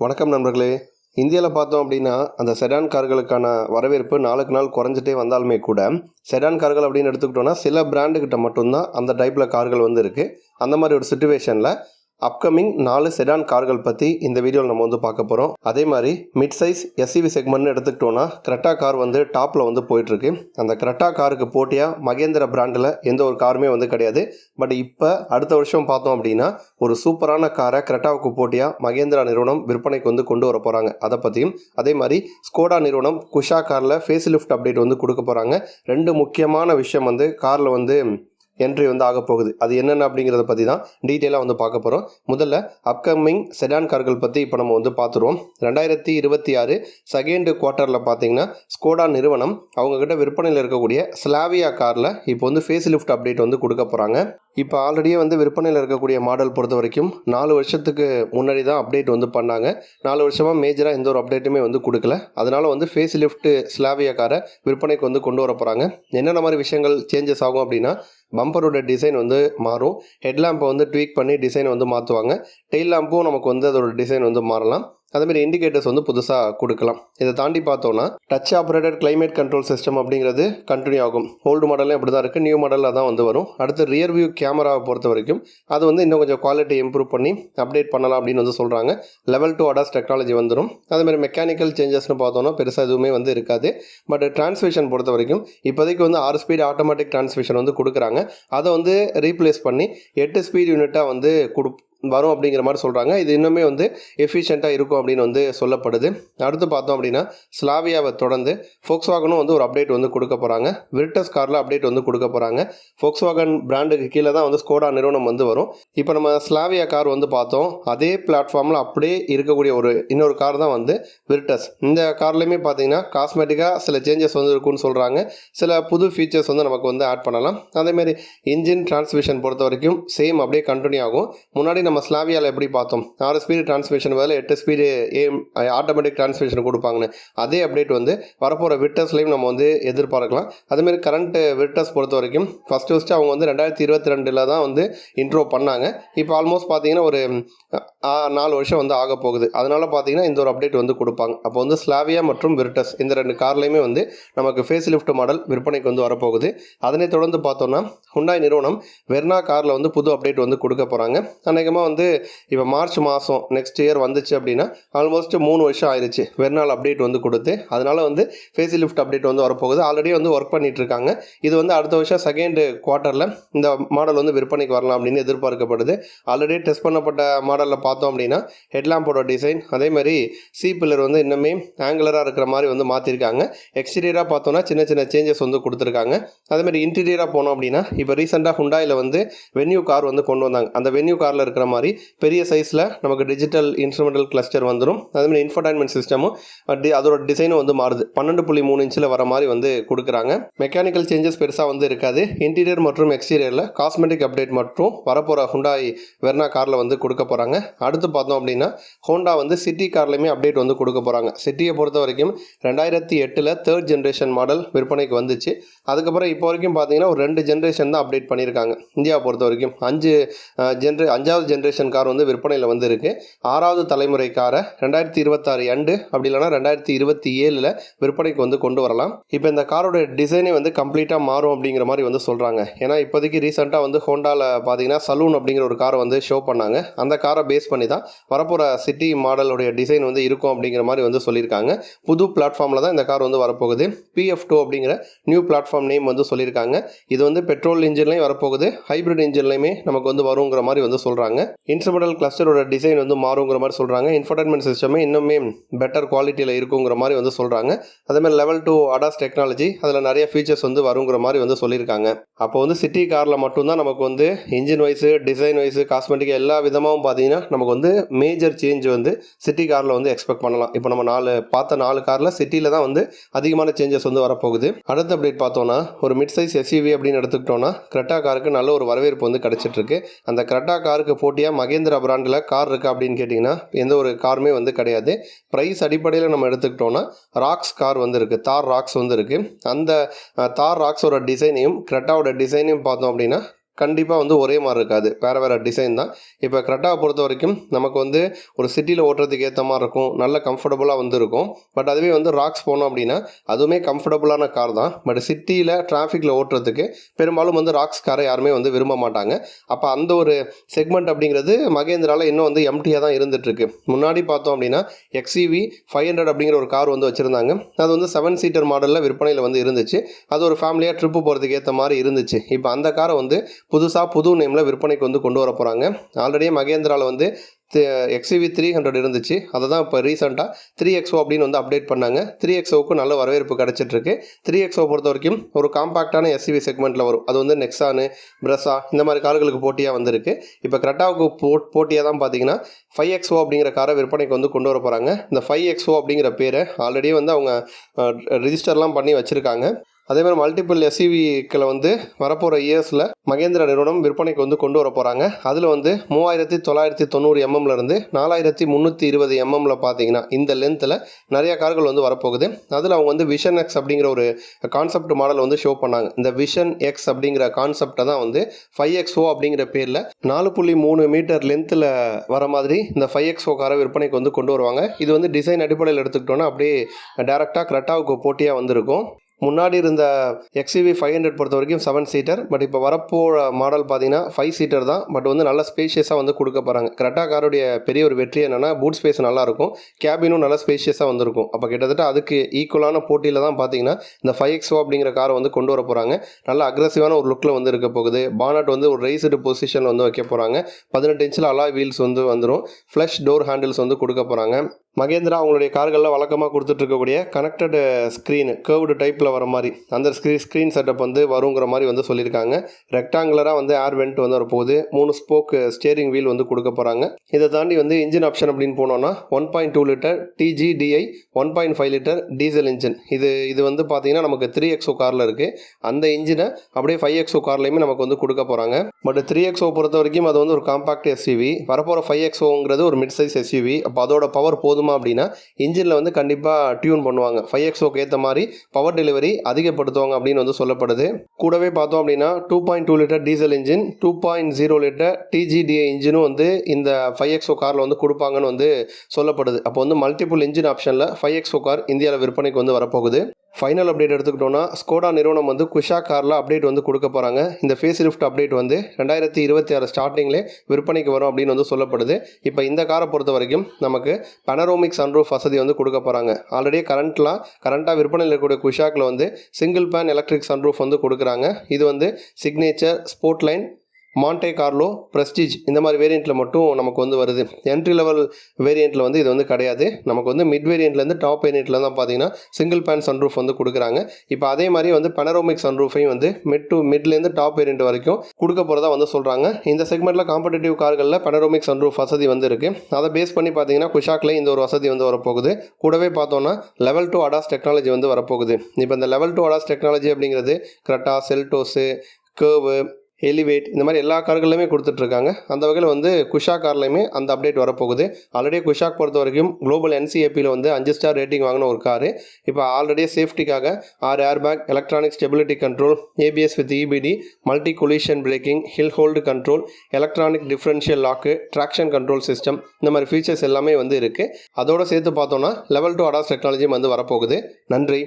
வணக்கம் நண்பர்களே. இந்தியாவில் பார்த்தோம் அப்படின்னா அந்த செடான் கார்களுக்கான வரவேற்பு நாளுக்கு நாள் குறைஞ்சிட்டே வந்தாலுமே கூட செடான் கார்கள் அப்படின்னு எடுத்துக்கிட்டோன்னா சில பிராண்டுக்கிட்ட மட்டும்தான் அந்த டைப்பில் கார்கள் வந்து இருக்குது அந்த மாதிரி ஒரு சுச்சுவேஷனில் அப்கமிங் நாலு செடான் கார்கள் பற்றி இந்த வீடியோவில் நம்ம வந்து பார்க்க போகிறோம் அதே மாதிரி மிட் சைஸ் எஸ்சிவி செக்மெண்ட்னு எடுத்துக்கிட்டோன்னா கிரெட்டா கார் வந்து டாப்பில் வந்து போயிட்டுருக்கு. அந்த கிரெட்டா காருக்கு போட்டியாக மகேந்திர பிராண்டில் எந்த ஒரு காருமே வந்து கிடையாது. பட் இப்போ அடுத்த வருஷம் பார்த்தோம் அப்படின்னா ஒரு சூப்பரான காரை கிரெட்டாவுக்கு போட்டியாக மகேந்திரா நிறுவனம் விற்பனைக்கு வந்து கொண்டு வர போகிறாங்க அதை பற்றியும் அதே மாதிரி ஸ்கோடா நிறுவனம் குஷா காரில் ஃபேஸ் லிஃப்ட் அப்டேட் வந்து கொடுக்க போகிறாங்க ரெண்டு முக்கியமான விஷயம் வந்து காரில் வந்து என்ட்ரி வந்து ஆக போகுது. அது என்னென்ன அப்படிங்கிறத பற்றி தான் டீட்டெயிலாக வந்து பார்க்க போகிறோம் முதல்ல அப்கமிங் செடான் கார்கள் பற்றி இப்போ நம்ம வந்து பார்த்துருவோம். ரெண்டாயிரத்தி இருபத்தி ஆறு செகண்ட் குவார்ட்டரில் பார்த்தீங்கன்னா ஸ்கோடா நிறுவனம் அவங்கக்கிட்ட விற்பனையில் இருக்கக்கூடிய ஸ்லாவியா காரில் இப்போ வந்து ஃபேஸ் லிஃப்ட் அப்டேட் வந்து கொடுக்க போகிறாங்க இப்போ ஆல்ரெடியே வந்து விற்பனையில் இருக்கக்கூடிய மாடல் பொறுத்த வரைக்கும் நாலு வருஷத்துக்கு முன்னாடி தான் அப்டேட் வந்து பண்ணாங்க. நாலு வருஷமாக மேஜராக எந்த ஒரு அப்டேட்டுமே வந்து கொடுக்கல. அதனால் வந்து ஃபேஸ் லிஃப்ட்டு ஸ்லாவியா காரை விற்பனைக்கு வந்து கொண்டு வர போகிறாங்க என்னென்ன மாதிரி விஷயங்கள் சேஞ்சஸ் ஆகும் அப்படின்னா பம்பரோட டிசைன் வந்து மாறும். ஹெட்லாம்பை வந்து ட்வீக் பண்ணி டிசைன் வந்து மாற்றுவாங்க டெயில் லேம்பும் நமக்கு வந்து அதோட டிசைன் வந்து மாறலாம். அதேமாதிரி இண்டிகேட்டர்ஸ் வந்து புதுசாக கொடுக்கலாம். இதை தாண்டி பார்த்தோன்னா touch operated climate control system அப்படிங்கிறது கண்டினியூ ஆகும். ஓல்டு மாடலும் அப்படி தான் இருக்குது நியூ மாடலில் தான் வந்து வரும். அடுத்து ரியர் வியூ கேமராவை பொறுத்த வரைக்கும் அது வந்து இன்னும் கொஞ்சம் குவாலிட்டி இம்ப்ரூவ் பண்ணி அப்டேட் பண்ணலாம் அப்படின்னு வந்து சொல்கிறாங்க லெவல் டூ அடாஸ் டெக்னாலஜி வந்துடும் அதேமாதிரி மெக்கானிக்கல் சேஞ்சஸ்னு பார்த்தோன்னா பெருசாக எதுவுமே வந்து இருக்காது. பட் டிரான்ஸ்மிஷன் பொறுத்த வரைக்கும் இப்போதைக்கு வந்து ஆறு ஸ்பீட் ஆட்டோமேட்டிக் டிரான்ஸ்மிஷன் வந்து கொடுக்குறாங்க. அதை வந்து ரீப்ளேஸ் பண்ணி எட்டு ஸ்பீட் யூனிட்டாக வந்து கொடு வரும் அப்படிங்கிற மாதிரி சொல்கிறாங்க இது இன்னுமே வந்து எஃபிஷியண்ட்டாக இருக்கும் அப்படின்னு வந்து சொல்லப்படுது. அடுத்து பார்த்தோம் அப்படின்னா ஸ்லாவியாவை தொடர்ந்து ஃபோக்ஸ்வாகனும் வந்து ஒரு அப்டேட் வந்து கொடுக்க போகிறாங்க விர்டஸ் காரில் அப்டேட் வந்து கொடுக்க போகிறாங்க ஃபோக்ஸ்வாகன் பிராண்டுக்கு கீழே தான் வந்து ஸ்கோடா நிறுவனம் வந்து வரும். இப்போ நம்ம ஸ்லாவியா கார் வந்து பார்த்தோம். அதே பிளாட்ஃபார்மில் அப்படியே இருக்கக்கூடிய ஒரு இன்னொரு கார் தான் வந்து விர்டஸ் இந்த கார்லேயுமே பார்த்தீங்கன்னா காஸ்மெட்டிக்காக சில சேஞ்சஸ் வந்து இருக்கும்னு சொல்கிறாங்க சில புது ஃபீச்சர்ஸ் வந்து நமக்கு வந்து ஆட் பண்ணலாம். அதேமாரி இன்ஜின் டிரான்ஸ்மிஷன் பொறுத்த வரைக்கும் சேம் அப்படியே கண்டினியூ ஆகும். முன்னாடி நம்ம ஸ்லாவியாவில் எப்படி பார்த்தோம்? ஆறு ஸ்பீடு டிரான்ஸ்மிஷன் பதில் எட்டு ஸ்பீடு ஏம் ஆட்டோமேட்டிக் டிரான்ஸ்மிஷன் கொடுப்பாங்கன்னு. அதே அப்டேட் வந்து வரப்போகிற விட்டர்ஸ்லையும் நம்ம வந்து எதிர்பார்க்கலாம். அதேமாரி கரண்ட் விட்டர்ஸ் பொறுத்த வரைக்கும் ஃபஸ்ட்டு ஃபஸ்ட்டு அவங்க வந்து ரெண்டாயிரத்தி இருபத்தி ரெண்டில் தான் வந்து இன்ட்ரோ பண்ணாங்க. இப்போ ஆல்மோஸ்ட் பார்த்தீங்கன்னா ஒரு நாலு வருஷம் வந்து ஆக போகுது. அதனால் பார்த்தீங்கன்னா இந்த ஒரு அப்டேட் வந்து கொடுப்பாங்க. அப்போ வந்து ஸ்லாவியா மற்றும் விர்டஸ் இந்த ரெண்டு கார்லேயுமே வந்து நமக்கு ஃபேஸ் லிஃப்ட் மாடல் விற்பனைக்கு வந்து வரப்போகுது. அதனை தொடர்ந்து பார்த்தோன்னா ஹுண்டாய் நிறுவனம் வெர்னா காரில் வந்து புது அப்டேட் வந்து கொடுக்க போகிறாங்க அநேகமாக வந்து இப்போ மார்ச் மாதம் நெக்ஸ்ட் இயர் வந்துச்சு அப்படின்னா ஆல்மோஸ்ட் மூணு வருஷம் ஆயிடுச்சு வெறுநாள் அப்டேட் வந்து கொடுத்து அதனால் வந்து ஃபேஸ் லிஃப்ட் அப்டேட் வந்து வரப்போகுது. ஆல்ரெடி வந்து ஒர்க் பண்ணிட்டு இருக்காங்க இது வந்து அடுத்த வருஷம் செகண்ட் குவார்ட்டரில் இந்த மாடல் வந்து விற்பனைக்கு வரலாம் அப்படின்னு எதிர்பார்க்கப்படுது. ஆல்ரெடி டெஸ்ட் பண்ணப்பட்ட மாடலில் பார்த்தோம் அப்படின்னா ஹெட்லாம்போட டிசைன் அதே மாதிரி சி பில்லர் வந்து இன்னுமே ஆங்குலராக இருக்கிற மாதிரி வந்து மாற்றிருக்காங்க எக்ஸ்டீரியராக பார்த்தோன்னா சின்ன சின்ன சேஞ்சஸ் வந்து கொடுத்துருக்காங்க. அதேமாதிரி இன்டீரியராக போனோம் அப்படின்னா இப்போ ரீசெண்டாக ஹுண்டாயில் வந்து வென்யூ கார் வந்து கொண்டு வந்தாங்க. அந்த வென்யூ காரில் இருக்கிற மாதிரி பெரிய சைஸில் நமக்கு டிஜிட்டல் இன்ஸ்ட்ருமெண்டல் கிளஸ்டர் வந்துடும் அதே மாதிரி இன்ஃபர்டைன்மெண்ட் சிஸ்டமும் அதோட டிசைனும் வந்து மாறுது. பன்னெண்டு புள்ளி மூணு இன்ச்சில் வர மாதிரி வந்து கொடுக்குறாங்க. மெக்கானிக்கல் சேஞ்சஸ் பெருசாக வந்து இருக்காது. இன்டீரியர் மற்றும் எக்ஸ்டீரியரில் காஸ்மெட்டிக் அப்டேட் மற்றும் வரப்போகிற ஹுண்டாய் வெர்னா காரில் வந்து கொடுக்க போகிறாங்க அடுத்து பார்த்தோம் அப்படின்னா ஹோண்டா வந்து சிட்டி கார்லையுமே அப்டேட் வந்து கொடுக்க போகிறாங்க சிட்டியை பொறுத்த வரைக்கும் ரெண்டாயிரத்தி எட்டில் தேர்ட் ஜென்ரேஷன் மாடல் விற்பனைக்கு வந்துச்சு. அதுக்கப்புறம் இப்போ வரைக்கும் பார்த்தீங்கன்னா ஒரு ரெண்டு ஜென்ரேஷன் தான் அப்டேட் பண்ணியிருக்காங்க. இந்தியாவை பொறுத்த வரைக்கும் அஞ்சு ஜென்ரே அஞ்சாவது ஜென்ரேஷன் கார் வந்து விற்பனையில் வந்து இருக்குது ஆறாவது தலைமுறை காரை ரெண்டாயிரத்தி இருபத்தாறு எண்டு அப்படி இல்லைனா ரெண்டாயிரத்தி இருபத்தி ஏழில் விற்பனைக்கு வந்து கொண்டு வரலாம். இப்போ இந்த காரோட டிசைனே வந்து கம்ப்ளீட்டாக மாறும் அப்படிங்கிற மாதிரி வந்து சொல்கிறாங்க ஏன்னா இப்போதைக்கு ரீசெண்டாக வந்து ஹோண்டாவில் பார்த்தீங்கன்னா சலூன் அப்படிங்கிற ஒரு காரை வந்து ஷோ பண்ணாங்க. அந்த காரை பேஸ் பண்ணி தான் வரப்போகிற சிட்டி மாடலுடைய டிசைன் வந்து இருக்கும் அப்படிங்கிற மாதிரி வந்து சொல்லியிருக்காங்க. புது பிளாட்ஃபார்மில் தான் இந்த கார் வந்து வரப்போகுது. பிஎஃப் டூ அப்படிங்கிற நியூ பிளாட்ஃபார்ம் நேம் வந்து சொல்லியிருக்காங்க. இது வந்து பெட்ரோல் இன்ஜின்லையும் வரப்போகுது. ஹைப்ரிட் இன்ஜின்லையுமே நமக்கு வந்து வருங்கிற மாதிரி வந்து சொல்கிறாங்க இன்ஸ்ட்ருமெண்டல் கிளஸ்டரோட டிசைன் வந்து மாறுங்கிற மாதிரி சொல்கிறாங்க இன்ஃபர்டைன்மெண்ட் சிஸ்டமே இன்னுமே பெட்டர் குவாலிட்டியில் இருக்குங்கிற மாதிரி வந்து சொல்கிறாங்க அதேமாதிரி லெவல் டூ அடாஸ் டெக்னாலஜி அதில் நிறைய ஃபீச்சர்ஸ் வந்து வருங்கிற மாதிரி வந்து சொல்லியிருக்காங்க. அப்போ வந்து சிட்டி காரில் மட்டும்தான் நமக்கு வந்து engine wise design wise cosmetic எல்லா விதமாகவும் பார்த்தீங்கன்னா நமக்கு வந்து மேஜர் சேஞ்ச் வந்து சிட்டி காரில் வந்து எக்ஸ்பெக்ட் பண்ணலாம். இப்போ நம்ம நாலு பார்த்த நாலு காரில் சிட்டியில் தான் வந்து அதிகமான சேஞ்சஸ் வந்து வரப்போகுது. அடுத்த அப்டேட் பார்த்தோன்னா ஒரு மிட் சைஸ் எஸ்யூவி அப்படின்னு எடுத்துக்கிட்டோன்னா கிரெட்டா காருக்கு நல்ல ஒரு வரவேற்பு வந்து கிடச்சிட்ருக்கு அந்த கிரெட்டா காருக்கு போட்டியாக மகேந்திரா பிராண்டில் கார் இருக்கா அப்படின்னு கேட்டிங்கன்னா எந்த ஒரு காருமே வந்து கிடையாது. ப்ரைஸ் அடிப்படையில் நம்ம எடுத்துக்கிட்டோன்னா ராக்ஸ் கார் வந்து இருக்குது தார் ராக்ஸ் வந்து இருக்குது அந்த தார் ராக்ஸோட டிசைனையும் க்ரெட்டாவோட டிசைனையும் பார்த்தோம் அப்படின்னா கண்டிப்பாக வந்து ஒரே மாதிரி இருக்காது. வேறு வேறு டிசைன் தான். இப்போ க்ரெட்டாவை பொறுத்த வரைக்கும் நமக்கு வந்து ஒரு சிட்டியில் ஓட்டுறதுக்கு ஏற்ற மாதிரி இருக்கும். நல்ல கம்ஃபர்டபுளாக வந்து இருக்கும். பட் அதுவே வந்து ராக்ஸ் போனோம் அப்படின்னா அதுவுமே கம்ஃபர்டபுளான கார் தான். பட் சிட்டியில் டிராஃபிக்கில் ஓட்டுறதுக்கு பெரும்பாலும் வந்து ராக்ஸ் காரை யாருமே வந்து விரும்ப மாட்டாங்க. அப்போ அந்த ஒரு செக்மெண்ட் அப்படிங்கிறது மகேந்திராவில் இன்னும் வந்து எம்டியாக தான் இருந்துகிட்ருக்கு முன்னாடி பார்த்தோம் அப்படின்னா எக்ஸிவி ஃபைவ் ஹண்ட்ரட் அப்படிங்கிற ஒரு கார் வந்து வச்சுருந்தாங்க. அது வந்து செவன் சீட்டர் மாடலில் விற்பனையில் வந்து இருந்துச்சு. அது ஒரு ஃபேமிலியாக ட்ரிப்பு போகிறதுக்கு ஏற்ற மாதிரி இருந்துச்சு. இப்போ அந்த காரை வந்து புதுசாக புது நேமில் விற்பனைக்கு வந்து கொண்டு வர போகிறாங்க ஆல்ரெடியே மகேந்திராவில் வந்து எக்ஸிவி த்ரீ ஹண்ட்ரட் இருந்துச்சு. அதை தான் இப்போ ரீசெண்டாக த்ரீ எக்ஸோ அப்படின்னு வந்து அப்டேட் பண்ணாங்க. த்ரீ எக்ஸோவுக்கு நல்ல வரவேற்பு கிடச்சிட்ருக்கு. த்ரீ எக்ஸோ பொறுத்த வரைக்கும் ஒரு காம்பாக்டான எஸ்சிவி செக்மெண்ட்டில் வரும். அது வந்து நெக்ஸானு பிரஸா இந்த மாதிரி கார்களுக்கு போட்டியாக வந்திருக்கு. இப்போ கிரெட்டாவுக்கு போ போட்டியாக தான் பார்த்தீங்கன்னா ஃபைவ் எக்ஸோ அப்படிங்கிற காரை விற்பனைக்கு வந்து கொண்டு வர போகிறாங்க இந்த ஃபைவ் எக்ஸோ அப்படிங்கிற பேரை ஆல்ரெடி வந்து அவங்க ரிஜிஸ்டர்லாம் பண்ணி வச்சுருக்காங்க. அதே மாதிரி மல்டிபிள் எஸ்இவிக்களை வந்து வரப்போகிற இயர்ஸில் மகேந்திரா நிறுவனம் விற்பனைக்கு வந்து கொண்டு வர போகிறாங்க அதில் வந்து மூவாயிரத்தி தொள்ளாயிரத்தி தொண்ணூறு எம்எம்லேருந்து நாலாயிரத்தி முந்நூற்றி இருபது எம்எம்மில் பார்த்தீங்கன்னா இந்த லென்த்தில் நிறைய கார்கள் வந்து வரப்போகுது. அதில் அவங்க வந்து விஷன் எக்ஸ் அப்படிங்கிற ஒரு கான்செப்ட் மாடல் வந்து ஷோ பண்ணாங்க. இந்த விஷன் எக்ஸ் அப்படிங்கிற கான்செப்டை தான் வந்து ஃபைவ் எக்ஸ்ஓ அப்படிங்கிற பேரில் நாலு புள்ளி மூணு மீட்டர் லென்த்தில் வர மாதிரி இந்த ஃபைவ் எக்ஸ்ஓ காரை விற்பனைக்கு வந்து கொண்டு வருவாங்க. இது வந்து டிசைன் அடிப்படையில் எடுத்துக்கிட்டோன்னா அப்படியே டேரெக்டாக கிரட்டாவுக்கு போட்டியாக வந்திருக்கும். முன்னாடி இருந்த எக்ஸிவி ஃபைவ் ஹண்ட்ரட் பொறுத்த வரைக்கும் செவன் சீட்டர் பட் இப்போ வரப்போகிற மாடல் பார்த்தீங்கன்னா ஃபைவ் சீட்டர் தான். பட் வந்து நல்ல ஸ்பேஷியஸாக வந்து கொடுக்க போகிறாங்க கரெக்டாக காருடைய பெரிய ஒரு வெற்றி என்னென்னா பூட் ஸ்பேஸ் நல்லாயிருக்கும் கேபினும் நல்லா ஸ்பேஷியஸாக வந்திருக்கும். அப்போ கிட்டத்தட்ட அதுக்கு ஈக்குவலான போட்டியில் தான் பார்த்தீங்கன்னா இந்த ஃபைவ் எக்ஸோ அப்படிங்கிற காரை வந்து கொண்டு வர போகிறாங்க நல்ல அக்ரஸிவான ஒரு லுக்கில் வந்து இருக்க போகுது. பானட் வந்து ஒரு ரைஸ்டு பொசிஷனில் வந்து வைக்க போகிறாங்க பதினெட்டு இன்ச்சில் அலா வீல்ஸ் வந்து வந்துடும் ஃப்ளஷ் டோர் ஹேண்டில்ஸ் வந்து கொடுக்க போகிறாங்க மகேந்திரா அவங்களுடைய கார்களில் வழக்கமாக கொடுத்துட்ருக்கக்கூடிய கனெக்டடு கனெக்டட் ஸ்க்ரீன் கேர்வ்டு டைப்பில் வர மாதிரி. அந்த ஸ்க்ரீ ஸ்க்ரீன் செட்டப் வந்து வருங்கிற மாதிரி வந்து சொல்லியிருக்காங்க. ரெக்டாங்குலராக வந்து ஏர் வெண்ட் வந்து வரப்போகுது. மூணு ஸ்போக் ஸ்டியரிங் வீல் வந்து கொடுக்க போகிறாங்க இதை தாண்டி வந்து இன்ஜின் ஆப்ஷன் அப்படின்னு போனோம்னா one point two litre T G D I one point five litre diesel engine இது இது வந்து பார்த்தீங்கன்னா நமக்கு த்ரீ எக்ஸோ காரில் இருக்குது அந்த இன்ஜினை அப்படியே ஃபைவ் எக்ஸோ கார்லேயுமே நமக்கு வந்து கொடுக்க போகிறாங்க பட் த்ரீ எக்ஸோ பொறுத்த வரைக்கும் அது வந்து ஒரு காம்பாக்ட் எஸ்யூவி வரப்போகிற ஃபைவ் எக்ஸோங்கிறது ஒரு மிட் சைஸ் எஸ்யூவி அப்போ அதோட பவர் போதுமா அப்படின்னா இன்ஜினில் வந்து கண்டிப்பாக டியூன் பண்ணுவாங்க. ஃபைவ் எக்ஸோக்கு ஏற்ற மாதிரி பவர் டெலிவரி அதிகப்படுத்துவாங்க அப்படின்னு வந்து சொல்லப்படுது. கூடவே பார்த்தோம் அப்படின்னா two point two litre diesel engine two point zero litre T G D I இன்ஜினும் வந்து இந்த ஃபைவ் எக்ஸோ காரில் வந்து கொடுப்பாங்கன்னு வந்து சொல்லப்படுது. அப்போ வந்து மல்டிபிள் இன்ஜின் ஆப்ஷனில் ஃபைவ் எக்ஸோ கார் இந்தியாவில் விற்பனைக்கு வந்து வரப்போகுது. ஃபைனல் அப்டேட் எடுத்துக்கிட்டோன்னா ஸ்கோடா நிறுவனம் வந்து குஷா காரில் அப்டேட் வந்து கொடுக்க போகிறாங்க இந்த ஃபேஸ் லிஃப்ட் அப்டேட் வந்து ரெண்டாயிரத்தி இருபத்தி ஆறு ஸ்டார்டிங்லே விற்பனைக்கு வரும் அப்படின்னு வந்து சொல்லப்படுது. இப்போ இந்த காரை பொறுத்த வரைக்கும் நமக்கு பனரோமிக் சன்ரூஃப் வசதி வந்து கொடுக்க போகிறாங்க ஆல்ரெடி கரண்ட்லாம் கரண்ட்டாக விற்பனையில் இருக்கக்கூடிய குஷாக்கில் வந்து சிங்கிள் பேன் எலக்ட்ரிக் சன்ரூஃப் வந்து கொடுக்குறாங்க. இது வந்து signature sport line Monte Carlo prestige இந்த மாதிரி வேரியண்ட்டில் மட்டும் நமக்கு வந்து வருது. என்ட்ரி லெவல் வேரியண்ட்டில் வந்து இது வந்து கிடையாது. நமக்கு வந்து மிட் வேரியண்ட்லேருந்து டாப் வேரியண்ட்டில் தான் பார்த்தீங்கன்னா சிங்கிள் பேன் சன்ரூஃப் வந்து கொடுக்குறாங்க. இப்போ அதே மாதிரி வந்து பனரோமிக் சன்ரூஃபையும் வந்து மிட் டு மிட்லேருந்து டாப் வேரியண்ட் வரைக்கும் கொடுக்க போகிறதா வந்து சொல்கிறாங்க இந்த செக்மெண்ட்டில் காம்படிட்டிவ் கார்களில் பனரோமிக் சன்ரூஃப் வசதி வந்து இருக்குது அதை பேஸ் பண்ணி பார்த்தீங்கன்னா குஷாக்லேயும் இந்த ஒரு வசதி வந்து வரப்போகுது. கூடவே பார்த்தோன்னா லெவல் டூ அடாஸ் டெக்னாலஜி வந்து வரப்போகுது. இப்போ இந்த லெவல் டூ அடாஸ் டெக்னாலஜி அப்படிங்கிறது கிரட்டா செல்டோஸு கேர்வு எலிவேட் இந்த மாதிரி எல்லா கார்கள்லையுமே கொடுத்துட்ருக்காங்க. அந்த வகையில் வந்து குஷா கார்லையுமே அந்த அப்டேட் வரப்போகுது. ஆல்ரெடி குஷாக் பொறுத்த வரைக்கும் குளோபல் என்சிஏபியில் வந்து அஞ்சு ஸ்டார் ரேட்டிங் வாங்கின ஒரு காரு. இப்போ ஆல்ரெடி சேஃப்டிக்காக ஆறு air bag electronic stability control ABS with EBD multi collision braking hill hold control electronic differential lock traction control system இந்த மாதிரி ஃபீச்சர்ஸ் எல்லாமே வந்து இருக்குது அதோட சேர்த்து பார்த்தோன்னா லெவல் டூ அடாஸ் டெக்னாலஜியும் வந்து வரப்போகுது. நன்றி.